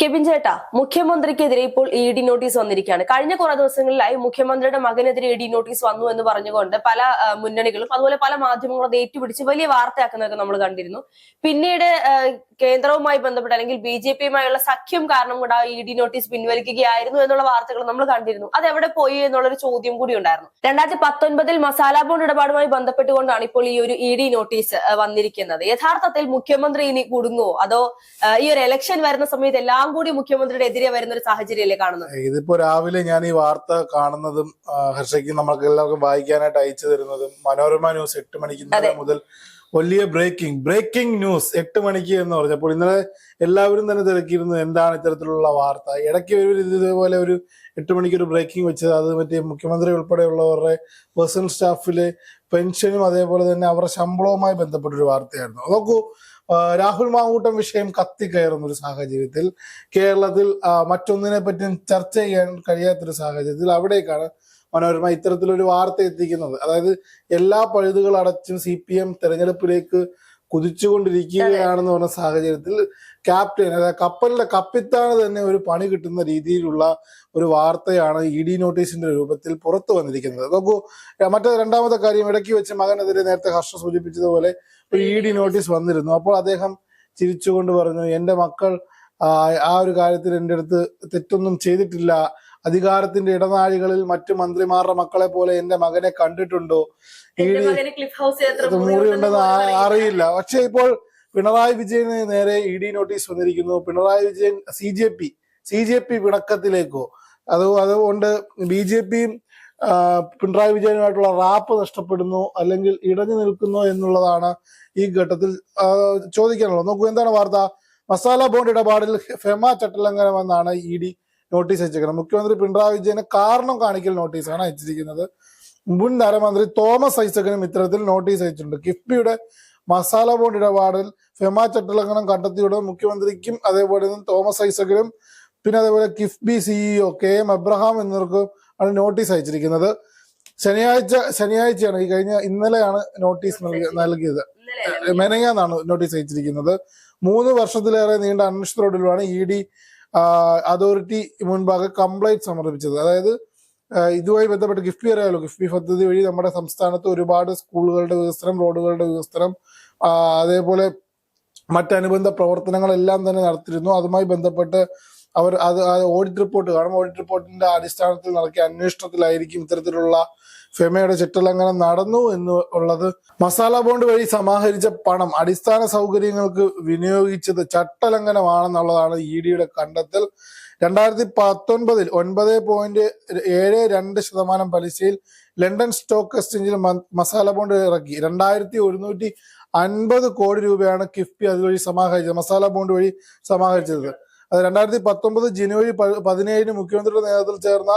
Kevin ചേട്ടാ മുഖ്യമന്ത്രിക്കെതിരെ ഇപ്പോൾ ഇ ഡി നോട്ടീസ് വന്നിരിക്കുകയാണ്. കഴിഞ്ഞ കുറെ ദിവസങ്ങളിലായി മുഖ്യമന്ത്രിയുടെ മകനെതിരെ ഇ ഡി നോട്ടീസ് വന്നു എന്ന് പറഞ്ഞുകൊണ്ട് പല മുന്നണികളും അതുപോലെ പല മാധ്യമങ്ങളും ഏറ്റുപിടിച്ച് വലിയ വാർത്തയാക്കുന്നതൊക്കെ നമ്മൾ കണ്ടിരുന്നു. പിന്നീട് കേന്ദ്രവുമായി ബന്ധപ്പെട്ട് അല്ലെങ്കിൽ ബി ജെ പിയുമായുള്ള സഖ്യം കാരണം കൂടെ ആ ഇ ഡി നോട്ടീസ് പിൻവലിക്കുകയായിരുന്നു എന്നുള്ള വാർത്തകൾ നമ്മൾ കണ്ടിരുന്നു. അത് എവിടെ പോയി എന്നുള്ളൊരു ചോദ്യം കൂടി ഉണ്ടായിരുന്നു. രണ്ടായിരത്തി പത്തൊൻപതിൽ മസാല ബോണ്ട് ഇടപാടുമായി ബന്ധപ്പെട്ടുകൊണ്ടാണ് ഇപ്പോൾ ഈ ഒരു ഇ ഡി നോട്ടീസ് വന്നിരിക്കുന്നത്. യഥാർത്ഥത്തിൽ മുഖ്യമന്ത്രി ഇനി കുടുങ്ങുമോ അതോ ഈ ഒരു ഇലക്ഷൻ വരുന്ന സമയത്ത് എല്ലാം കൂടി മുഖ്യമന്ത്രിയുടെ എതിരെ വരുന്ന ഒരു സാഹചര്യമല്ലേ കാണുന്നത്? ഇതിപ്പോ രാവിലെ ഞാൻ ഈ വാർത്ത കാണുന്നതും ഹർഷയ്ക്ക് നമുക്ക് എല്ലാവർക്കും വായിക്കാനായിട്ട് അയച്ചു തരുന്നതും മനോരമ ന്യൂസ് എട്ട് മണിക്ക് മുതൽ വലിയ ബ്രേക്കിംഗ് ബ്രേക്കിംഗ് ന്യൂസ് എട്ട് മണിക്ക് എന്ന് പറഞ്ഞപ്പോൾ ഇന്നലെ എല്ലാവരും തന്നെ തിരക്കിയിരുന്നു എന്താണ് ഇത്തരത്തിലുള്ള വാർത്ത. ഇടയ്ക്ക് ഒരു ഇതേപോലെ ഒരു എട്ട് മണിക്ക് ഒരു ബ്രേക്കിംഗ് വെച്ചത്. അത് മറ്റേ മുഖ്യമന്ത്രി ഉൾപ്പെടെയുള്ളവരുടെ പേഴ്സണൽ സ്റ്റാഫിലെ പെൻഷനും അതേപോലെ തന്നെ അവരുടെ ശമ്പളവുമായി ബന്ധപ്പെട്ട ഒരു വാർത്തയായിരുന്നു. നോക്കൂ രാഹുൽ മാങ്കൂട്ടം വിഷയം കത്തിക്കയറുന്ന ഒരു സാഹചര്യത്തിൽ കേരളത്തിൽ മറ്റൊന്നിനെ പറ്റിയും ചർച്ച ചെയ്യാൻ കഴിയാത്തൊരു സാഹചര്യത്തിൽ അവിടേക്കാണ് മനോരമ ഇത്തരത്തിലൊരു വാർത്ത എത്തിക്കുന്നത്. അതായത് എല്ലാ പഴുതുകൾ അടച്ചും സി പി എം തെരഞ്ഞെടുപ്പിലേക്ക് കുതിച്ചുകൊണ്ടിരിക്കുകയാണെന്ന് പറഞ്ഞ സാഹചര്യത്തിൽ ക്യാപ്റ്റൻ അതായത് കപ്പലിന്റെ കപ്പിത്താണ് തന്നെ ഒരു പണി കിട്ടുന്ന രീതിയിലുള്ള ഒരു വാർത്തയാണ് ഇ ഡി നോട്ടീസിന്റെ രൂപത്തിൽ പുറത്തു വന്നിരിക്കുന്നത്. നോക്കൂ മറ്റേ രണ്ടാമത്തെ കാര്യം ഇടയ്ക്ക് വെച്ച് മകനെതിരെ നേരത്തെ ഹർഷ സൂചിപ്പിച്ചതുപോലെ ഒരു ഇ ഡി നോട്ടീസ് വന്നിരുന്നു. അപ്പോൾ അദ്ദേഹം ചിരിച്ചുകൊണ്ട് പറഞ്ഞു എന്റെ മക്കൾ ആ ഒരു കാര്യത്തിൽ എന്റെ അടുത്ത് തെറ്റൊന്നും ചെയ്തിട്ടില്ല. അധികാരത്തിന്റെ ഇടനാഴികളിൽ മറ്റു മന്ത്രിമാരുടെ മക്കളെ പോലെ എന്റെ മകനെ കണ്ടിട്ടുണ്ടോ? എത്ര മുറിയുണ്ടെന്ന് അറിയില്ല. പക്ഷെ ഇപ്പോൾ പിണറായി വിജയന് നേരെ ഇ ഡി നോട്ടീസ് വന്നിരിക്കുന്നു. Pinarayi Vijayan C J P C J P പിണക്കത്തിലേക്കോ? അത് അതുകൊണ്ട് ബി ജെ പിയും പിണറായി വിജയനുമായിട്ടുള്ള റാപ്പ് നഷ്ടപ്പെടുന്നു അല്ലെങ്കിൽ ഇടഞ്ഞു നിൽക്കുന്നു എന്നുള്ളതാണ് ഈ ഘട്ടത്തിൽ ചോദിക്കാനുള്ളത്. നോക്കൂ എന്താണ് വാർത്ത? മസാല ബോണ്ട് ഇടപാടിൽ ഫെമ ചട്ടലംഘനമെന്നാണ് ഇ ഡി നോട്ടീസ് അയച്ചിരിക്കുന്നത് മുഖ്യമന്ത്രി പിണറായി വിജയന് കാരണം കാണിക്കൽ നോട്ടീസാണ് അയച്ചിരിക്കുന്നത്. മുൻ ധനമന്ത്രി തോമസ് ഐസകനും ഇത്തരത്തിൽ നോട്ടീസ് അയച്ചിട്ടുണ്ട്. കിഫ്ബിയുടെ മസാല ബോണ്ട് ഇടപാടിൽ ഫെമ ചട്ടലംഘനം കണ്ടെത്തിയുടെ മുഖ്യമന്ത്രിക്കും അതേപോലെ തോമസ് ഐസകനും പിന്നെ അതേപോലെ KIIFB CEO K M Abraham എന്നിവർക്കും ആണ് നോട്ടീസ് അയച്ചിരിക്കുന്നത്. ശനിയാഴ്ച ശനിയാഴ്ചയാണ് ഈ കഴിഞ്ഞ ഇന്നലെയാണ് നോട്ടീസ് നൽകി- നൽകിയത്. മെനയാന്നാണ് നോട്ടീസ് അയച്ചിരിക്കുന്നത്. മൂന്ന് വർഷത്തിലേറെ നീണ്ട അന്വേഷണത്തിലൊടുവിലാണ് ഇ ഡി അതോറിറ്റി മുൻപാകെ കംപ്ലൈന്റ് സമർപ്പിച്ചത്. അതായത് ഇതുമായി ബന്ധപ്പെട്ട് കിഫ്ബി അറിയാലോ? കിഫ്ബി പദ്ധതി വഴി നമ്മുടെ സംസ്ഥാനത്ത് ഒരുപാട് സ്കൂളുകളുടെ വികസനം റോഡുകളുടെ വികസനം അതേപോലെ മറ്റനുബന്ധ പ്രവർത്തനങ്ങളെല്ലാം തന്നെ നടത്തിയിരുന്നു. അതുമായി ബന്ധപ്പെട്ട് അവർ അത് ഓഡിറ്റ് റിപ്പോർട്ട് കാണും. ഓഡിറ്റ് റിപ്പോർട്ടിന്റെ അടിസ്ഥാനത്തിൽ നടക്കിയ അന്വേഷണത്തിലായിരിക്കും ഇത്തരത്തിലുള്ള ഫെമയുടെ ചിട്ടലംഘനം നടന്നു എന്ന് ഉള്ളത്. മസാല ബോണ്ട് വഴി സമാഹരിച്ച പണം അടിസ്ഥാന സൗകര്യങ്ങൾക്ക് വിനിയോഗിച്ചത് ചട്ടലംഘനമാണെന്നുള്ളതാണ് ഇ ഡിയുടെ കണ്ടെത്തൽ. രണ്ടായിരത്തി പത്തൊൻപതിൽ ഒൻപത് പോയിന്റ് ഏഴ് രണ്ട് ശതമാനം പലിശയിൽ ലണ്ടൻ സ്റ്റോക്ക് എക്സ്ചേഞ്ചിൽ മസാല ബോണ്ട് ഇറക്കി. രണ്ടായിരത്തി ഒരുന്നൂറ്റി അൻപത് കോടി രൂപയാണ് കിഫ്ബി അതുവഴി സമാഹരിച്ചത്. മസാല ബോണ്ട് വഴി സമാഹരിച്ചത്. അത് രണ്ടായിരത്തി പത്തൊമ്പത് ജനുവരി പതിനേഴിന് മുഖ്യമന്ത്രിയുടെ നേതൃത്വത്തിൽ ചേർന്ന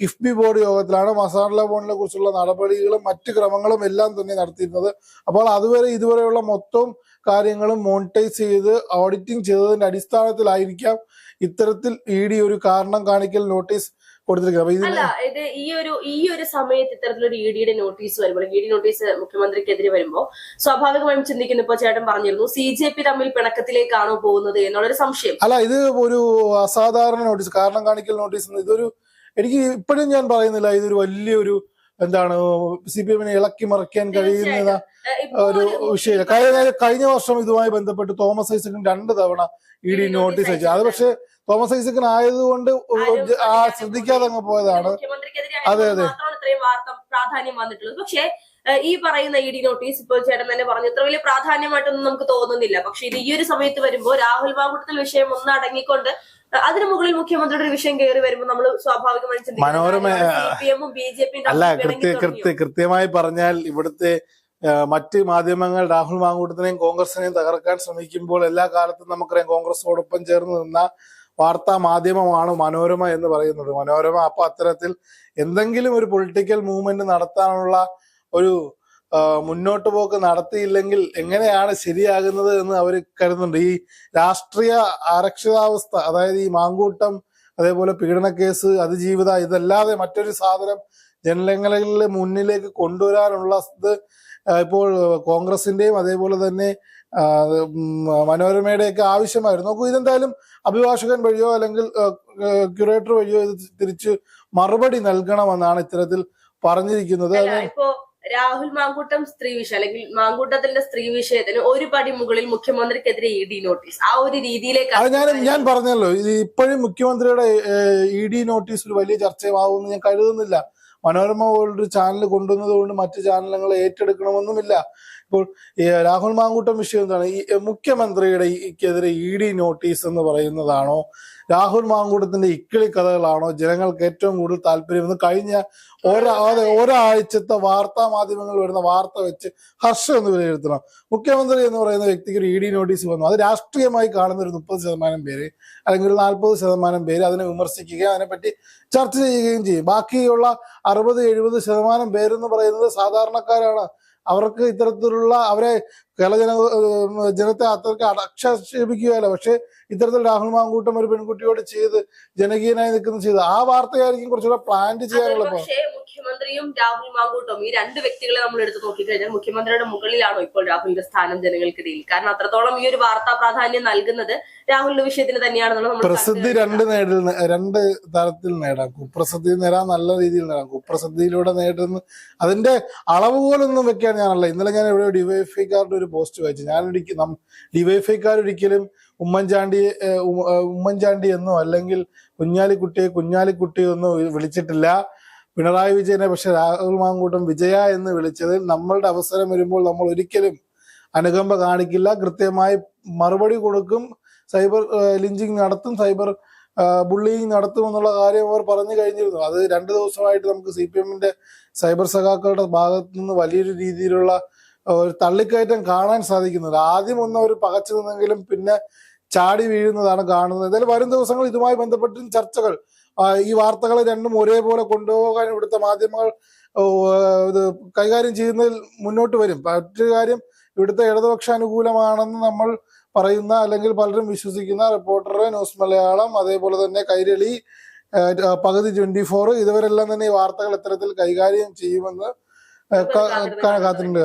കിഫ്ബി ബോർഡ് യോഗത്തിലാണ് മസാല ബോണ്ടിനെ കുറിച്ചുള്ള നടപടികളും മറ്റ് ക്രമങ്ങളും എല്ലാം തന്നെ നടത്തിയിരുന്നത്. അപ്പോൾ അതുവരെ ഇതുവരെയുള്ള മൊത്തം കാര്യങ്ങളും മോണിറ്റൈസ് ചെയ്ത് ഓഡിറ്റിംഗ് ചെയ്തതിന്റെ അടിസ്ഥാനത്തിലായിരിക്കാം ഇത്തരത്തിൽ ഇ ഒരു കാരണം കാണിക്കൽ നോട്ടീസ് കൊടുത്തിരിക്കുന്നത്. അല്ല ഇത് ഈ ഒരു ഈ ഒരു സമയത്ത് ഇത്തരത്തിലൊരു ഇ ഡിയുടെ നോട്ടീസ് വരുമ്പോൾ ഇ ഡി നോട്ടീസ് മുഖ്യമന്ത്രിക്കെതിരെ വരുമ്പോൾ സ്വാഭാവികമായും ചിന്തിക്കുന്നു. ഇപ്പൊ ചേട്ടൻ പറഞ്ഞിരുന്നു സി ജെ പി തമ്മിൽ പിണക്കത്തിലേക്കാണോ പോകുന്നത് എന്നുള്ളൊരു സംശയം. അല്ല ഇത് ഒരു അസാധാരണ നോട്ടീസ് കാരണം കാണിക്കൽ നോട്ടീസ് ഇതൊരു എനിക്ക് ഇപ്പോഴും ഞാൻ പറയുന്നില്ല ഇതൊരു വലിയൊരു എന്താണ് സി പി എമ്മിനെ ഇളക്കി മറിക്കാൻ കഴിയുന്ന ഒരു വിഷയമില്ല. കഴിഞ്ഞ കഴിഞ്ഞ വർഷം ഇതുമായി ബന്ധപ്പെട്ട് തോമസ് ഐസക്കിന് രണ്ട് തവണ ഇ ഡി നോട്ടീസ് അയച്ചു. അത് പക്ഷെ തോമസ് ഐസക്കിന് ആയതുകൊണ്ട് ആ ശ്രദ്ധിക്കാതെ അങ്ങ് പോയതാണ്. അതെ അതെ, പ്രാധാന്യം വന്നിട്ടുള്ളത്. പക്ഷേ ഈ പറയുന്ന ഇ ഡി നോട്ടീസ് ഇപ്പോൾ ചേട്ടൻ തന്നെ പറഞ്ഞു. ഇത്ര വലിയ പ്രാധാന്യമായിട്ടൊന്നും നമുക്ക് തോന്നുന്നില്ല. പക്ഷെ ഇത് ഈ ഒരു സമയത്ത് വരുമ്പോൾ രാഹുൽ മാങ്കുട്ടത്തിൽ വിഷയം ഒന്ന് അടങ്ങിക്കൊണ്ട് അതിനു മുകളിൽ മുഖ്യമന്ത്രിയുടെ ഒരു വിഷയം കയറി വരുമ്പോൾ നമ്മൾ സ്വാഭാവികമായി മനോരമ- ബി ജെ അല്ല കൃത്യ കൃത്യ കൃത്യമായി പറഞ്ഞാൽ ഇവിടുത്തെ മറ്റ് മാധ്യമങ്ങൾ രാഹുൽ മാങ്കൂട്ടത്തിനെയും കോൺഗ്രസിനെയും തകർക്കാൻ ശ്രമിക്കുമ്പോൾ എല്ലാ കാലത്തും നമുക്കറിയാം കോൺഗ്രസോടൊപ്പം ചേർന്ന് നിന്ന വാർത്താ മാധ്യമമാണ് മനോരമ എന്ന് പറയുന്നത്. മനോരമ അപ്പൊ അത്തരത്തിൽ എന്തെങ്കിലും ഒരു പൊളിറ്റിക്കൽ മൂവ്മെന്റ് നടത്താനുള്ള ഒരു മുന്നോട്ട് പോക്ക് നടത്തിയില്ലെങ്കിൽ എങ്ങനെയാണ് ശരിയാകുന്നത് എന്ന് അവർ കരുതുന്നുണ്ട്. ഈ രാഷ്ട്രീയ അരക്ഷിതാവസ്ഥ അതായത് ഈ മാങ്കൂട്ടം അതേപോലെ പീഡനക്കേസ് അതിജീവിത ഇതല്ലാതെ മറ്റൊരു സാധനം ജനങ്ങളിലെ മുന്നിലേക്ക് കൊണ്ടുവരാനുള്ള ഇപ്പോൾ കോൺഗ്രസിന്റെയും അതേപോലെ തന്നെ മനോരമയുടെ ഒക്കെ മനോരമയുടെയൊക്കെ ആവശ്യമായിരുന്നു. നോക്കൂ ഇതെന്തായാലും അഭിഭാഷകൻ വഴിയോ അല്ലെങ്കിൽ ക്യൂറേറ്റർ വഴിയോ ഇത് തിരിച്ച് മറുപടി നൽകണമെന്നാണ് ഇത്തരത്തിൽ പറഞ്ഞിരിക്കുന്നത്. ഇപ്പോ രാഹുൽ മാങ്കൂട്ടം സ്ത്രീ വിഷയം അല്ലെങ്കിൽ മാങ്കൂട്ടത്തിന്റെ സ്ത്രീ വിഷയത്തിന് ഒരു പടി മുകളിൽ മുഖ്യമന്ത്രിക്കെതിരെ ഇ ഡി നോട്ടീസ്. ആ ഒരു രീതിയിലേക്ക് ഞാൻ ഞാൻ പറഞ്ഞല്ലോ ഇത് ഇപ്പോഴും മുഖ്യമന്ത്രിയുടെ ഇ ഡി നോട്ടീസ് ഒരു വലിയ ചർച്ചയാവുമെന്ന് ഞാൻ കരുതുന്നില്ല. മനോരമ വേൾഡ് ചാനൽ കൊണ്ടുവന്നത് കൊണ്ട് മറ്റു ചാനലുകൾ ഏറ്റെടുക്കണമെന്നുമില്ല. ഇപ്പോൾ രാഹുൽ മാങ്കൂട്ടം വിഷയം എന്താണ്? ഈ മുഖ്യമന്ത്രിയുടെ ഈക്കെതിരെ ഇ ഡി നോട്ടീസ് എന്ന് പറയുന്നതാണോ? രാഹുൽ മാങ്കൂട്ടത്തിന്റെ ഇക്കിളി കഥകളാണോ ജനങ്ങൾക്ക് ഏറ്റവും കൂടുതൽ താല്പര്യമെന്ന് കഴിഞ്ഞ ഒരാ ഒരാഴ്ചത്തെ വാർത്താ മാധ്യമങ്ങൾ വരുന്ന വാർത്ത വെച്ച് ഹർഷം എന്ന് വിലയിരുത്തണം. മുഖ്യമന്ത്രി എന്ന് പറയുന്ന വ്യക്തിക്ക് ഒരു ഇ ഡി നോട്ടീസ് വന്നു. അത് രാഷ്ട്രീയമായി കാണുന്ന ഒരു മുപ്പത് ശതമാനം പേര് അല്ലെങ്കിൽ ഒരു നാൽപ്പത് ശതമാനം പേര് അതിനെ വിമർശിക്കുകയും അതിനെപ്പറ്റി ചർച്ച ചെയ്യുകയും ചെയ്യും. ബാക്കിയുള്ള അറുപത് എഴുപത് ശതമാനം പേരെന്ന് പറയുന്നത് സാധാരണക്കാരാണ്. അവർക്ക് ഇത്തരത്തിലുള്ള അവരെ കേരള ജന ജനത്തെ അത്രയ്ക്ക് അടക്ഷേപിക്കുകയല്ല. പക്ഷേ ഇത്തരത്തിൽ രാഹുൽ മാങ്കൂട്ടം ഒരു പെൺകുട്ടിയോട് ചെയ്ത് ജനകീയനായി നിൽക്കുന്ന ചെയ്ത് ആ വാർത്തയായിരിക്കും കുറച്ചുകൂടെ പ്ലാന്റ് ചെയ്യാനുള്ള പക്ഷേ മുഖ്യമന്ത്രിയും രാഹുൽ മാങ്കൂട്ടും ഈ രണ്ട് വ്യക്തികളെ നമ്മൾ എടുത്ത് നോക്കിക്കഴിഞ്ഞാൽ മുഖ്യമന്ത്രിയുടെ മുകളിലാണോ ഇപ്പോൾ രാഹുലിന്റെ സ്ഥാനം ജനങ്ങൾക്കിടയിൽ? കാരണം അത്രത്തോളം ഈ ഒരു വാർത്താ പ്രാധാന്യം നൽകുന്നത് രാഹുലിന്റെ വിഷയത്തിന് തന്നെയാണെന്നുള്ളത് നമ്മൾ പ്രസിദ്ധി രണ്ട് നേടിൽ രണ്ട് തരത്തിൽ നേടാം കുപ്രസിദ്ധി നേടാൻ നല്ല രീതിയിൽ നേടാം കുപ്രസിദ്ധിയിലൂടെ നേടുന്ന അതിന്റെ അളവ് പോലൊന്നും വെക്കാൻ ഞാനല്ല. ഇന്നലെ ഞാൻ എവിടെയോ ഡിവൈഎഫ്ഐക്കാരുടെ ഒരു പോസ്റ്റ് വായിച്ചു. ഡിവൈഎഫ്ഐക്കാർ ഒരിക്കലും ഉമ്മൻചാണ്ടി ഉമ്മൻചാണ്ടി എന്നോ അല്ലെങ്കിൽ കുഞ്ഞാലിക്കുട്ടിയെ കുഞ്ഞാലിക്കുട്ടിയെന്നോ വിളിച്ചിട്ടില്ല. പിണറായി വിജയനെ പക്ഷെ രാഹുൽ മാങ്കൂട്ടം വിജയ എന്ന് വിളിച്ചതിൽ നമ്മളുടെ അവസരം വരുമ്പോൾ നമ്മൾ ഒരിക്കലും അനുകമ്പ കാണിക്കില്ല. കൃത്യമായി മറുപടി കൊടുക്കും. സൈബർ ലിഞ്ചിങ് നടത്തും. സൈബർ ബുള്ളിങ് നടത്തും എന്നുള്ള കാര്യം അവർ പറഞ്ഞു കഴിഞ്ഞിരുന്നു. അത് രണ്ട് ദിവസമായിട്ട് നമുക്ക് സി പി എമ്മിന്റെ സൈബർ സഖാക്കളുടെ ഭാഗത്തു നിന്ന് വലിയൊരു രീതിയിലുള്ള ഒരു തള്ളിക്കയറ്റം കാണാൻ സാധിക്കുന്നുണ്ട്. ആദ്യം ഒന്ന് അവർ പകച്ചു നിന്നെങ്കിലും പിന്നെ ചാടി വീഴുന്നതാണ് കാണുന്നത്. എന്തായാലും വരും ദിവസങ്ങൾ ഇതുമായി ബന്ധപ്പെട്ടും ചർച്ചകൾ. ഈ വാർത്തകൾ രണ്ടും ഒരേപോലെ കൊണ്ടുപോകാൻ ഇവിടുത്തെ മാധ്യമങ്ങൾ ഇത് കൈകാര്യം ചെയ്യുന്നതിൽ മുന്നോട്ട് വരും. മറ്റൊരു കാര്യം ഇവിടുത്തെ ഇടതുപക്ഷ അനുകൂലമാണെന്ന് നമ്മൾ പറയുന്ന അല്ലെങ്കിൽ പലരും വിശ്വസിക്കുന്ന റിപ്പോർട്ടർ ന്യൂസ് മലയാളം അതേപോലെ തന്നെ കൈരളി പകുതി ട്വന്റി ഫോർ ഇതുവരെല്ലാം തന്നെ ഈ വാർത്തകൾ ഇത്തരത്തിൽ കൈകാര്യം ചെയ്യുമെന്ന് കാത്തിട്ടുണ്ട് Thank കാത്തിട്ടുണ്ട്